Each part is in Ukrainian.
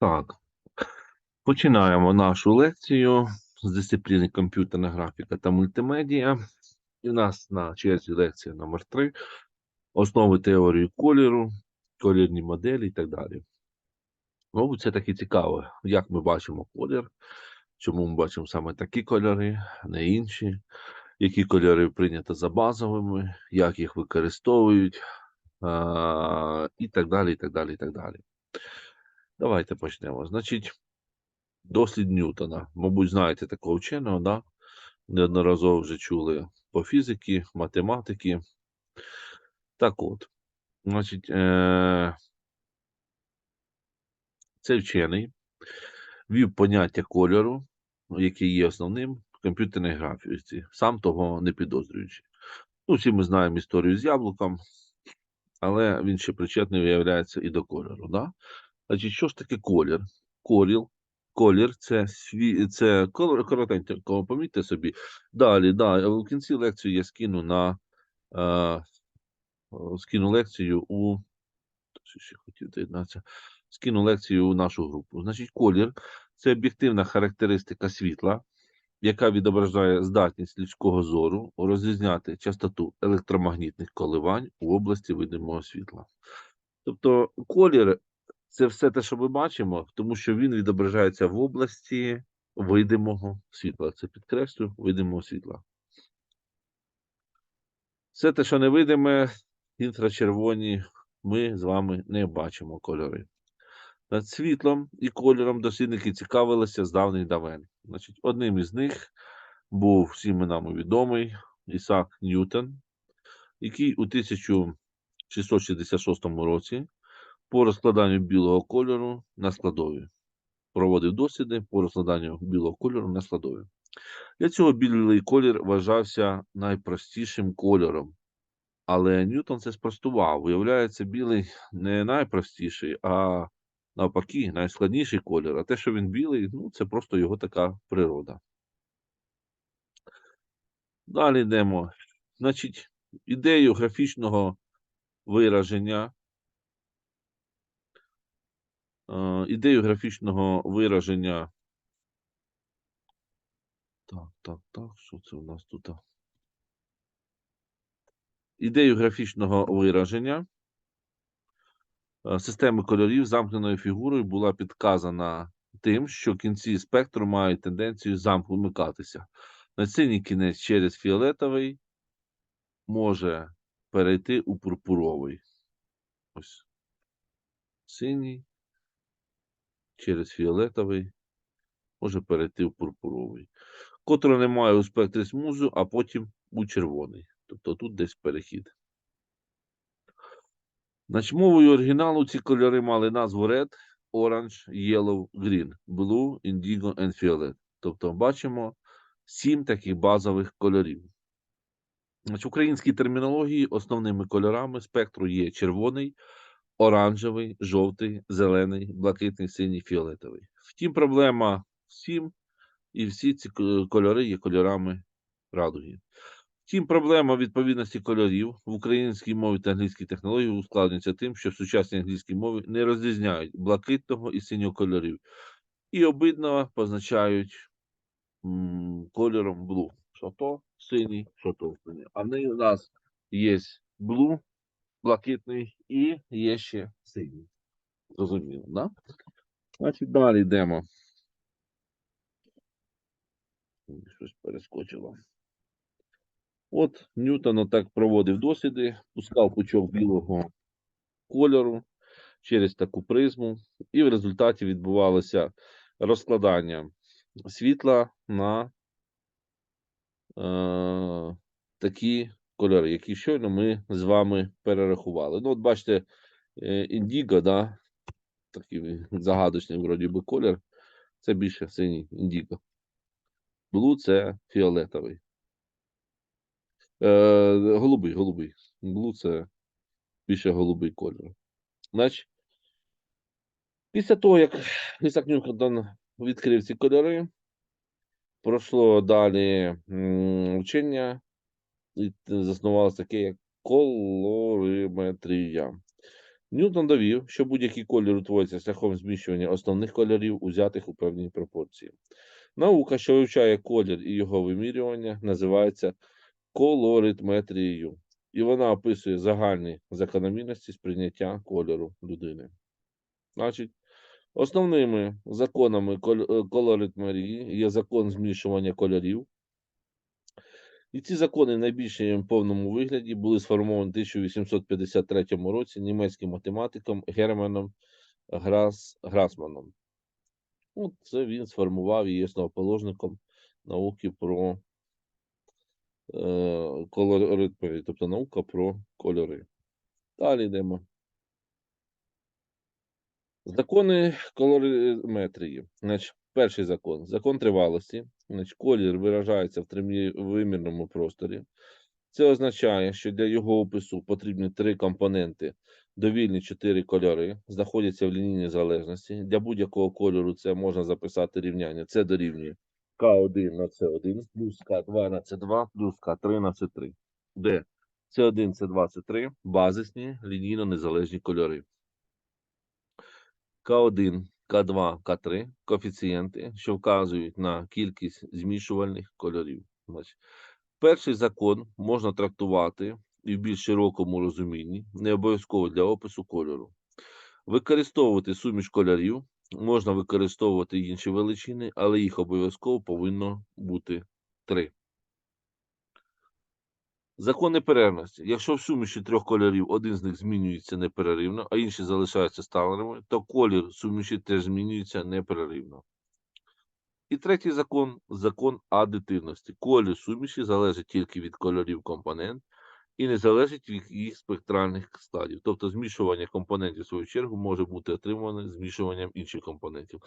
Так, починаємо нашу лекцію з дисципліни комп'ютерна графіка та мультимедіа. І в нас на черзі лекція номер 3 основи теорії кольору, колірні моделі і так далі. Мабуть, це таки цікаво, як ми бачимо колір, чому ми бачимо саме такі кольори, не інші, які кольори прийнято за базовими, як їх використовують, а, і так далі, і так далі, і так далі. Давайте почнемо. Значить, дослід Ньютона. Мабуть, знаєте такого вченого, да? Неодноразово вже чули по фізиці, математики. Так от, значить, е- цей вчений ввів поняття кольору, яке є основним в комп'ютерній графіці, сам того не підозрюючи. Ну, всі ми знаємо історію з яблуком, але він ще причетний виявляється і до кольору. Да? Значить, що ж таке колір? Колір, колір це сві... це колор коротенько, помітьте собі. Далі, да, в кінці лекції я скину на е, скину лекцію у ще хотів доєднатися. Скину лекцію у нашу групу. Значить, колір це об'єктивна характеристика світла, яка відображає здатність людського зору розрізняти частоту електромагнітних коливань у області видимого світла. Тобто колір це все те, що ми бачимо, тому що він відображається в області видимого світла. Це підкреслю видимого світла. Все те, що невидиме, інфрачервоні, ми з вами не бачимо кольори. Над світлом і кольором дослідники цікавилися з давніх давен. Значить, одним із них був всім нам відомий Ісак Ньютон, який у 1666 році по розкладанню білого кольору на складові проводив досліди по розкладанню білого кольору на складові. Для цього білий колір вважався найпростішим кольором. Але Ньютон це спростував. Виявляється, білий не найпростіший, а навпаки, найскладніший колір. А те, що він білий, ну, це просто його така природа. Далі йдемо. Значить, ідею графічного вираження. Е, Ідею графічного вираження. Так, так, так, що це у нас тут? Ідею графічного вираження е, системи кольорів замкненою фігурою була підказана тим, що кінці спектру мають тенденцію замикатися. На синій кінець через фіолетовий може перейти у пурпуровий. Ось. Синій через фіолетовий може перейти у пурпуровий. Котра немає у спектрі смузу, а потім у червоний. Тобто тут десь перехід. Значить, мовою оригіналу ці кольори мали назву Red, Orange, Yellow, Green, Blue, Indigo and Violet. Тобто бачимо сім таких базових кольорів. Значить, в українській термінології основними кольорами спектру є червоний, оранжевий, жовтий, зелений, блакитний, синій, фіолетовий. Втім, проблема всім, і всі ці кольори є кольорами радуги. Втім, проблема відповідності кольорів в українській мові та англійській технології ускладнюється тим, що в сучасній англійській мові не розрізняють блакитного і синього кольорів, і обидно позначають кольором blue. Що то синій, що то синій. А у нас є blue, блакитний і є ще синій. Зрозуміло, да? Значить, далі йдемо. Щось перескочило. От Ньютон отак проводив досліди, пускав пучок білого кольору через таку призму, і в результаті відбувалося розкладання світла на е, такі кольори, які щойно ми з вами перерахували. Ну, от бачите, е, індіго, да, такий загадочний вроді би колір, це більше синій індіго. Блу це фіолетовий. Е, голубий, голубий. Блу це більше голубий кольор. Значить, після того, як Ісак Ньютон відкрив ці кольори, пройшло далі вчення, і заснувалося таке, як колориметрія. Ньютон довів, що будь-який колір утворюється шляхом зміщування основних кольорів, узятих у певній пропорції. Наука, що вивчає колір і його вимірювання, називається колоритметрією, і вона описує загальні закономірності сприйняття кольору людини. Значить, основними законами е, колоритмерії є закон змішування кольорів. І ці закони в найбільш повному вигляді були сформовані в 1853 році німецьким математиком Германом Грас, Грасманом. Ну, це він сформував і є основоположником науки про е, колоритмерію, тобто наука про кольори. Далі йдемо. Закони колориметрії. Значить, перший закон. Закон тривалості. Значить, колір виражається в тривимірному просторі. Це означає, що для його опису потрібні три компоненти. Довільні чотири кольори знаходяться в лінійній залежності. Для будь-якого кольору це можна записати рівняння. Це дорівнює К1 на С1, плюс К2 на С2, плюс К3 на С3. Де С1, С2, С3 базисні лінійно незалежні кольори. К1, К2, К3 коефіцієнти, що вказують на кількість змішувальних кольорів. Перший закон можна трактувати і в більш широкому розумінні, не обов'язково для опису кольору. Використовувати суміш кольорів, можна використовувати інші величини, але їх обов'язково повинно бути три. Закон неперервності. Якщо в суміші трьох кольорів один з них змінюється неперервно, а інші залишаються сталими, то колір суміші теж змінюється неперервно. І третій закон закон адитивності. Колір суміші залежить тільки від кольорів компонент і не залежить від їх спектральних стадій. Тобто змішування компонентів, в свою чергу, може бути отримане змішуванням інших компонентів.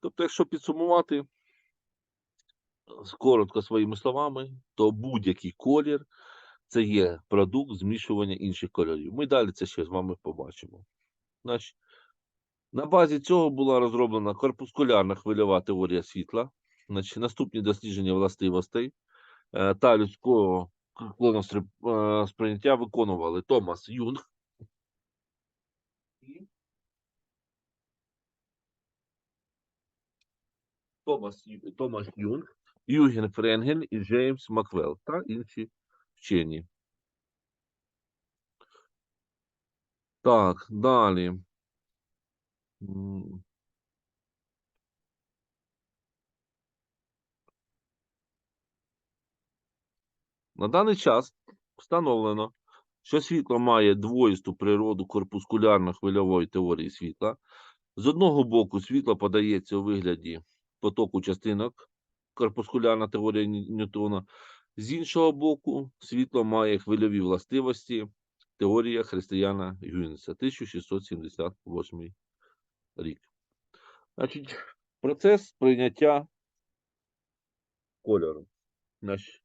Тобто, якщо підсумувати е, коротко своїми словами, то будь-який колір це є продукт змішування інших кольорів. Ми далі це ще з вами побачимо. Значить, на базі цього була розроблена корпускулярна хвильова теорія світла, значить, наступні дослідження властивостей е, та людського е, сприйняття виконували Томас Юнг. Томас, Томас Юнг, Юген Френгель і Джеймс Маквелл та інші вчені. Так, далі. На даний час встановлено, що світло має двоїсту природу корпускулярно-хвильової теорії світла. З одного боку, світло подається у вигляді потоку частинок, корпускулярна теорія Ньютона. З іншого боку, світло має хвильові властивості, теорія Християна Гюнса, 1678 рік. Значить, процес прийняття кольору. Значить,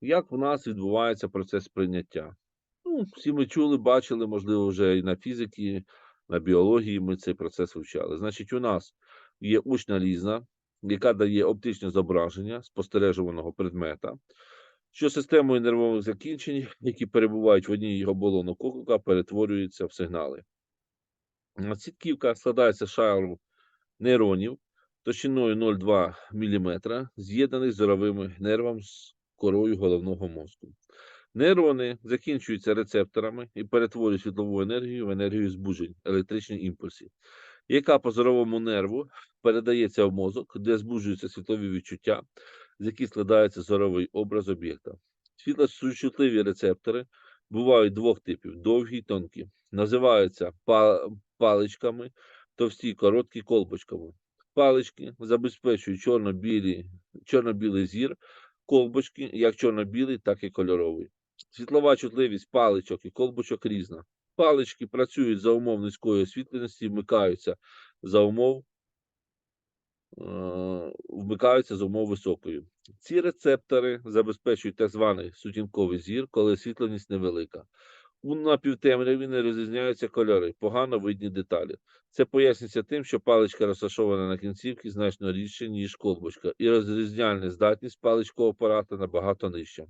як в нас відбувається процес прийняття? Ну, всі ми чули, бачили, можливо, вже і на фізиці, на біології ми цей процес вивчали. Значить, у нас є учна лізна, яка дає оптичне зображення спостережуваного предмета, що системою нервових закінчень, які перебувають в одній оболонок ока, перетворюються в сигнали. Сітківка складається шару нейронів товщиною 0,2 мм, з'єднаних з зоровими нервом з корою головного мозку. Нейрони закінчуються рецепторами і перетворюють світлову енергію в енергію збуджень, електричні імпульси, яка по зоровому нерву передається в мозок, де збуджуються світлові відчуття, з яких складається зоровий образ об'єкта. Світлочутливі рецептори бувають двох типів: довгі й тонкі. Називаються паличками, товсті, короткі колбочками. Палички забезпечують чорно-білий зір, колбочки, як чорно-білий, так і кольоровий. Світлова чутливість паличок і колбочок різна. Палички працюють за умов низької освітленості, вмикаються за умов, вмикаються за умов високої. Ці рецептори забезпечують так званий сутінковий зір, коли освітленість невелика. У напівтемряві не розрізняються кольори, погано видні деталі. Це пояснюється тим, що паличка розташована на кінцівці значно рідше, ніж колбочка, і розрізняльна здатність паличкового апарата набагато нижча.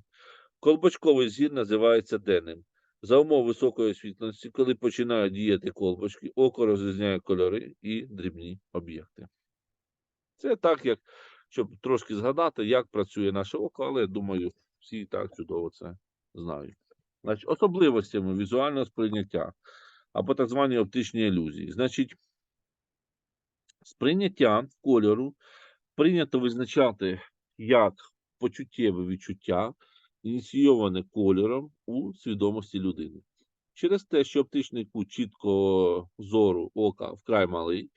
Колбочковий зір називається денним. За умов високої освітленості, коли починають діяти колбочки, око розрізняє кольори і дрібні об'єкти. Це так, як щоб трошки згадати, як працює наше око, але думаю, всі так чудово це знають. Значить, особливостями візуального сприйняття або так звані оптичні ілюзії. Значить, сприйняття кольору прийнято визначати як почуттєве відчуття, ініційоване кольором у свідомості людини. Через те, що оптичний кут чіткого зору ока вкрай малий,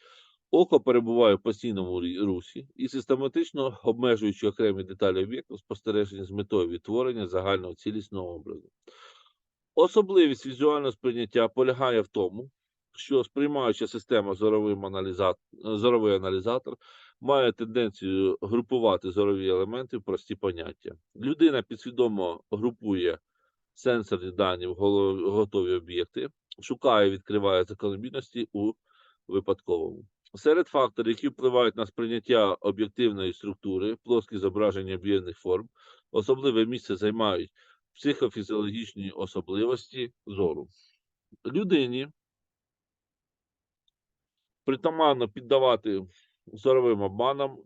око перебуває в постійному русі і систематично обмежуючи окремі деталі об'єкту, спостереження з метою відтворення загального цілісного образу. Особливість візуального сприйняття полягає в тому, що сприймаюча система зоровий аналізатор має тенденцію групувати зорові елементи в прості поняття. Людина підсвідомо групує сенсорні дані в готові об'єкти, шукає відкриває закономірності у випадковому. Серед факторів, які впливають на сприйняття об'єктивної структури, плоскі зображення об'ємних форм, особливе місце займають психофізіологічні особливості зору. Людині притаманно піддавати зоровим обманам,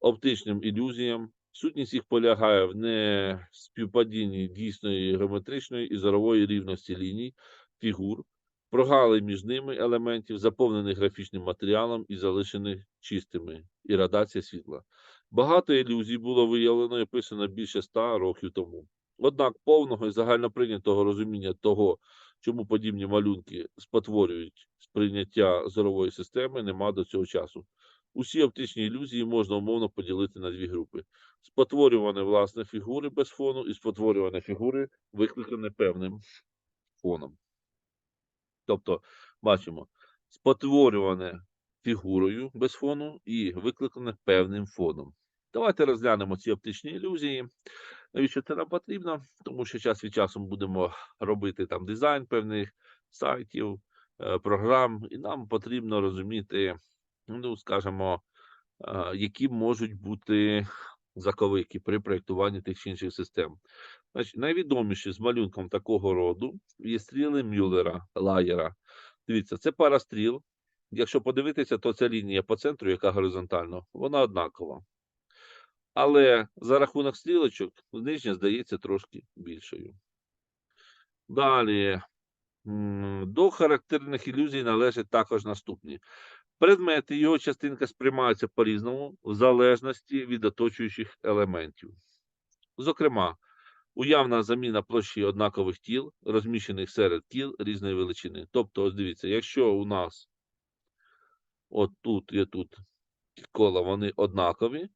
оптичним ілюзіям. Сутність їх полягає в неспівпадінні дійсної геометричної і зорової рівності ліній, фігур, прогали між ними елементів, заповнених графічним матеріалом і залишених чистими, і радація світла. Багато ілюзій було виявлено і описано більше ста років тому. Однак повного і загальноприйнятого розуміння того, чому подібні малюнки спотворюють сприйняття зорової системи, нема до цього часу. Усі оптичні ілюзії можна умовно поділити на дві групи: спотворювані власне фігури без фону і спотворювані фігури, викликані певним фоном. Тобто, бачимо, спотворюване фігурою без фону і викликане певним фоном. Давайте розглянемо ці оптичні ілюзії. Навіщо це нам потрібно? Тому що час від часу будемо робити там дизайн певних сайтів, е, програм, і нам потрібно розуміти, ну, скажімо, е, які можуть бути заковики при проєктуванні тих чи інших систем. Значить, найвідоміші з малюнком такого роду є стріли Мюллера, Лаєра. Дивіться, це пара стріл. Якщо подивитися, то ця лінія по центру, яка горизонтально, вона однакова. Але за рахунок стрілочок нижня здається трошки більшою. Далі. До характерних ілюзій належать також наступні. Предмети його частинка сприймаються по-різному в залежності від оточуючих елементів. Зокрема, уявна заміна площі однакових тіл, розміщених серед тіл різної величини. Тобто, ось дивіться, якщо у нас от тут і тут кола вони однакові,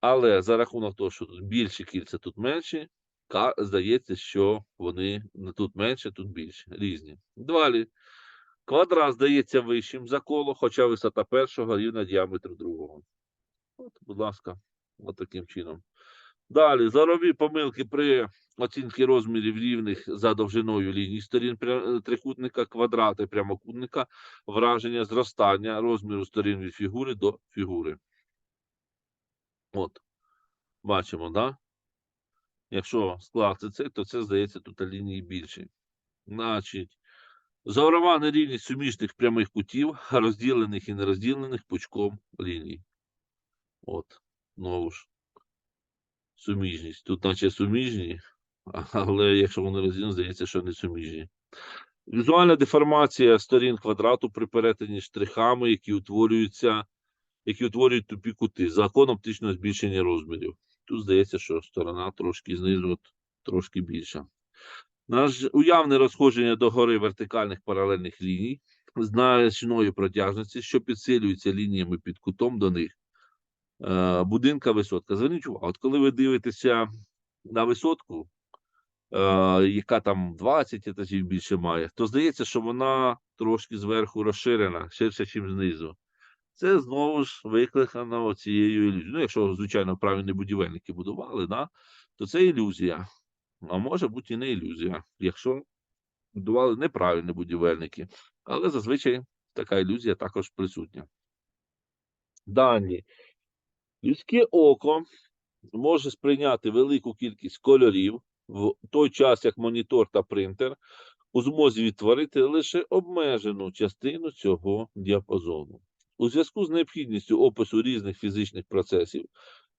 але за рахунок того, що тут більші кільця, тут менші, здається, що вони тут менше, тут більше, різні. Далі. Квадрат здається вищим за коло, хоча висота першого рівна діаметру другого. От, будь ласка, от таким чином. Далі, зорові помилки при оцінці розмірів рівних за довжиною ліній сторін е, трикутника, квадрати прямокутника, враження зростання розміру сторін від фігури до фігури. От, бачимо, да? Якщо скласти це, то це здається тут лінії більші. Значить, зорова нерівність суміжних прямих кутів, розділених і нерозділених пучком ліній. От, знову ж. Суміжність. Тут наче суміжні, але якщо вони розділені, здається, що не суміжні. Візуальна деформація сторін квадрату при перетині штрихами, які утворюються, які утворюють тупі кути. Закон оптичного збільшення розмірів. Тут здається, що сторона трошки знизу, трошки більша. Наш уявне розходження догори вертикальних паралельних ліній значної протяжності, що підсилюються лініями під кутом до них. Е, будинка висотка. Зверніть увагу, от коли ви дивитеся на висотку, е, яка там 20 етажів більше має, то здається, що вона трошки зверху розширена, ширше, ніж знизу. Це знову ж викликано цією ілюзією. Ну, якщо, звичайно, правильні будівельники будували, да, то це ілюзія. А може бути і не ілюзія, якщо будували неправильні будівельники. Але зазвичай така ілюзія також присутня. Далі. Людське око може сприйняти велику кількість кольорів в той час як монітор та принтер у змозі відтворити лише обмежену частину цього діапазону. У зв'язку з необхідністю опису різних фізичних процесів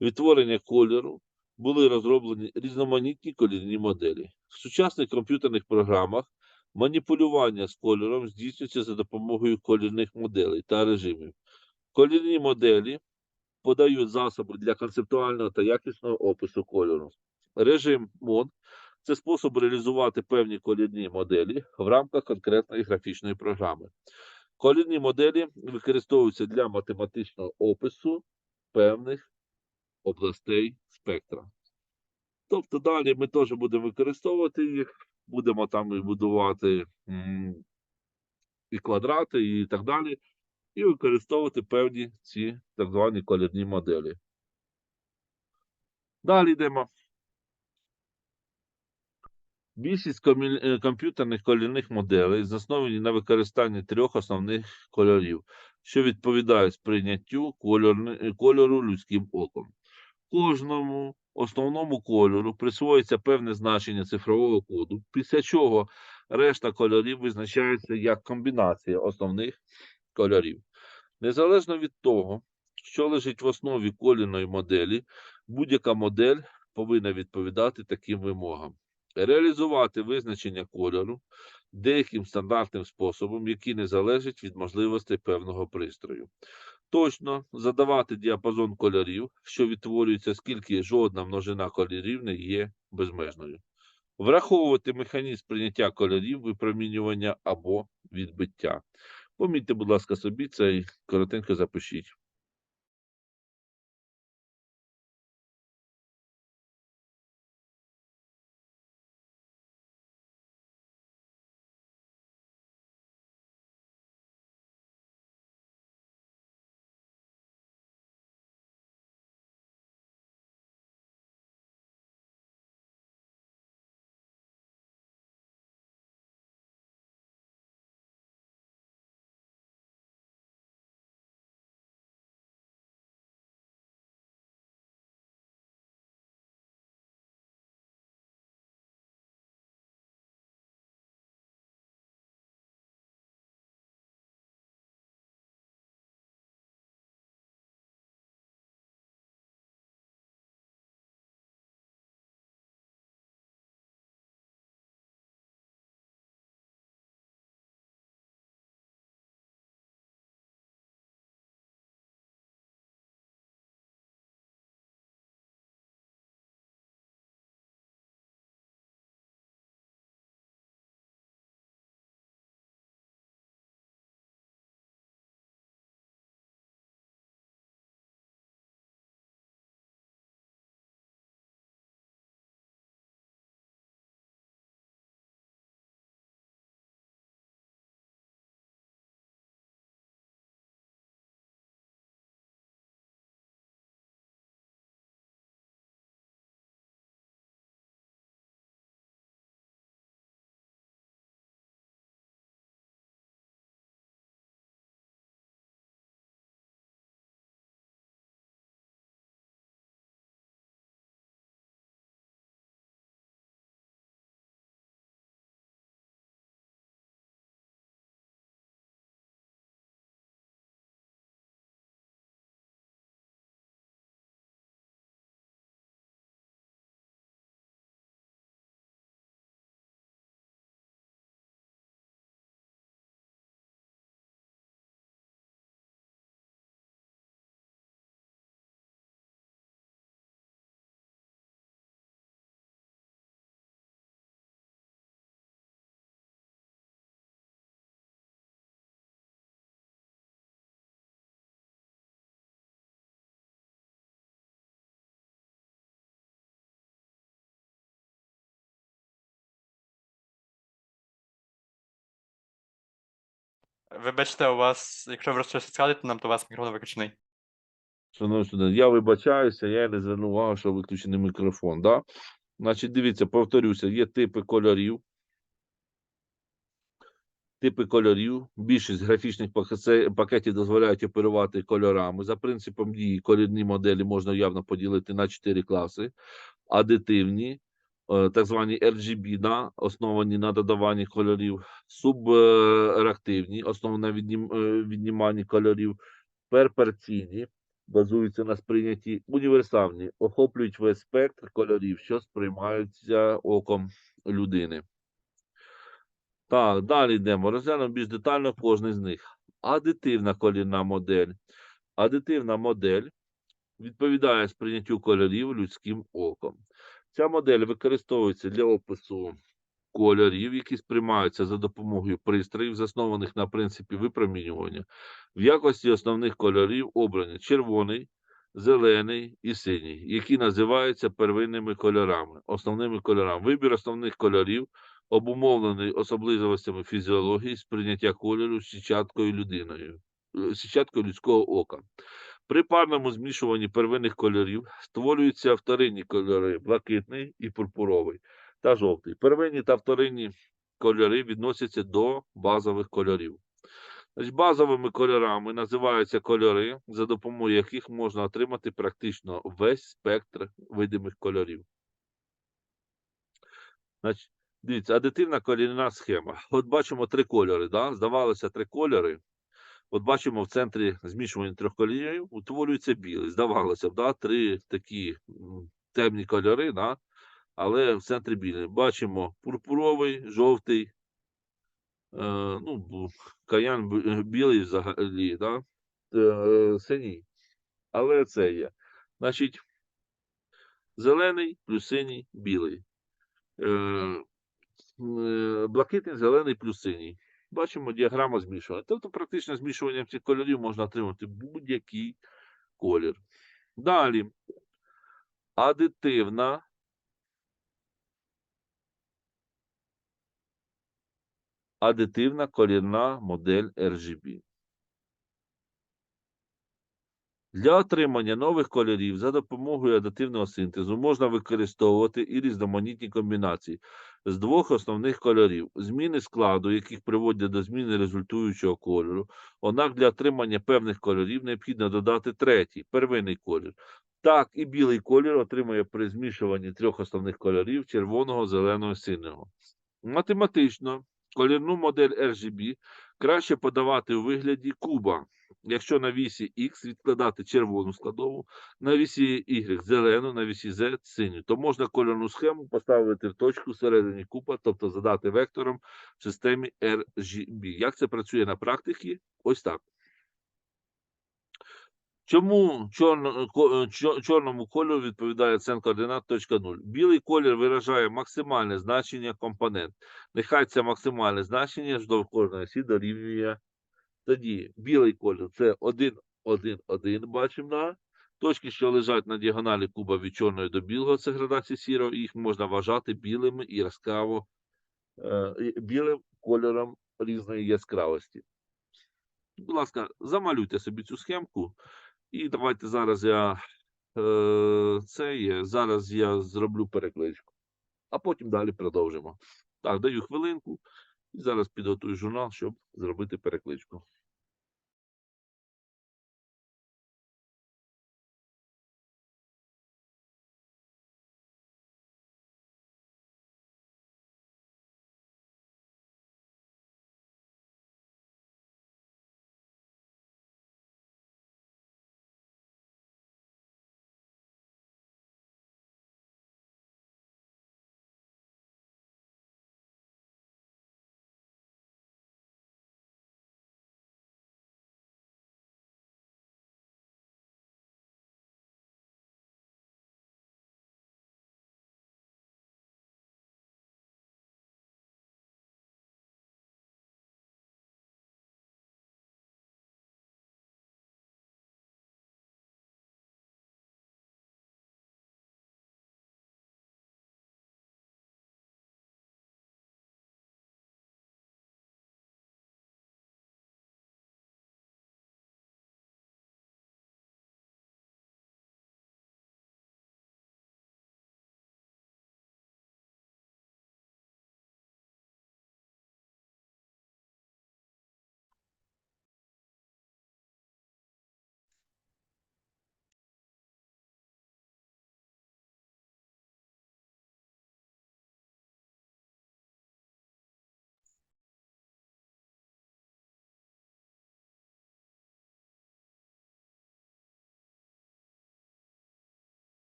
відтворення кольору були розроблені різноманітні кольорні моделі. В сучасних комп'ютерних програмах маніпулювання з кольором здійснюється за допомогою кольорних моделей та режимів. Кольорні моделі подають засоби для концептуального та якісного опису кольору. Режим мод це спосіб реалізувати певні кольорні моделі в рамках конкретної графічної програми. Кольорні моделі використовуються для математичного опису певних областей спектра. Тобто далі ми теж будемо використовувати їх, будемо там і будувати і квадрати, і так далі, і використовувати певні ці так звані кольорні моделі. Далі йдемо. Більшість е, комп'ютерних кольорних моделей засновані на використанні трьох основних кольорів, що відповідають сприйняттю е, кольору людським оком. Кожному основному кольору присвоюється певне значення цифрового коду, після чого решта кольорів визначається як комбінація основних кольорів. Незалежно від того, що лежить в основі кольорної моделі, будь-яка модель повинна відповідати таким вимогам. Реалізувати визначення кольору деяким стандартним способом, який не залежить від можливостей певного пристрою. Точно задавати діапазон кольорів, що відтворюється, оскільки жодна множина кольорів не є безмежною. Враховувати механізм прийняття кольорів, випромінювання або відбиття. Помітьте, будь ласка, собі це і коротенько запишіть. Вибачте, у вас, якщо ви щось скажете нам, то у вас мікрофон виключений. Шановні студенти, я вибачаюся, я не звернув увагу, що виключений мікрофон. Да? Значить, дивіться, повторюся, є типи кольорів. Типи кольорів. Більшість графічних пакетів дозволяють оперувати кольорами. За принципом дії кольорні моделі можна явно поділити на 4 класи: адитивні, так звані RGB, да, основані на додаванні кольорів, субреактивні, основані на віднім, е, відніманні кольорів, перперційні, базуються на сприйнятті, універсальні, охоплюють весь спектр кольорів, що сприймаються оком людини. Так, далі йдемо. Розглянемо більш детально кожний з них. Адитивна колірна модель. Адитивна модель відповідає сприйняттю кольорів людським оком. Ця модель використовується для опису кольорів, які сприймаються за допомогою пристроїв, заснованих на принципі випромінювання. В якості основних кольорів обрані червоний, зелений і синій, які називаються первинними кольорами, основними кольорами. Вибір основних кольорів обумовлений особливостями фізіології сприйняття кольору січаткою людиною, січаткою людського ока. При парному змішуванні первинних кольорів створюються вторинні кольори блакитний і пурпуровий та жовтий. Первинні та вторинні кольори відносяться до базових кольорів. Значить, базовими кольорами називаються кольори, за допомогою яких можна отримати практично весь спектр видимих кольорів. Значить, дивіться, адитивна кольорна схема. От бачимо три кольори. Да? Здавалося, три кольори. От бачимо в центрі змішування трьох кольорів утворюється білий. Здавалося б, да? три такі темні кольори, да? але в центрі білий. Бачимо пурпуровий, жовтий, е, ну, каян е, білий взагалі, да? е, синій. Але це є. Значить, зелений плюс синій, білий. Е, е, блакитний, зелений плюс синій. Бачимо діаграма змішування. Тобто, практично змішуванням цих кольорів можна отримати будь-який колір. Далі. Адитивна. Адитивна колірна модель RGB. Для отримання нових кольорів за допомогою адитивного синтезу можна використовувати і різноманітні комбінації з двох основних кольорів, зміни складу, яких приводять до зміни результуючого кольору. Однак для отримання певних кольорів необхідно додати третій, первинний колір. Так, і білий колір отримує при змішуванні трьох основних кольорів червоного, зеленого синього. Математично колірну модель RGB краще подавати у вигляді куба, якщо на вісі X відкладати червону складову, на вісі Y зелену, на вісі Z синю, то можна кольорну схему поставити в точку всередині куба, тобто задати вектором в системі RGB. Як це працює на практиці? Ось так. Чому чорно, чорному кольору відповідає цен координат точка 0? Білий колір виражає максимальне значення компонент. Нехай це максимальне значення вздовж кожної осі дорівнює. Тоді білий колір це 1, 1, 1, бачимо, да? Точки, що лежать на діагоналі куба від чорної до білого, це градація сірого, їх можна вважати білими і яскраво е, білим кольором різної яскравості. Будь ласка, замалюйте собі цю схемку. І давайте зараз я е, це є. Зараз я зроблю перекличку, а потім далі продовжимо. Так, даю хвилинку і зараз підготую журнал, щоб зробити перекличку.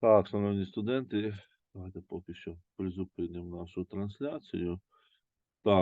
Так, шановні студенти, давайте поки що призупинимо нашу трансляцію.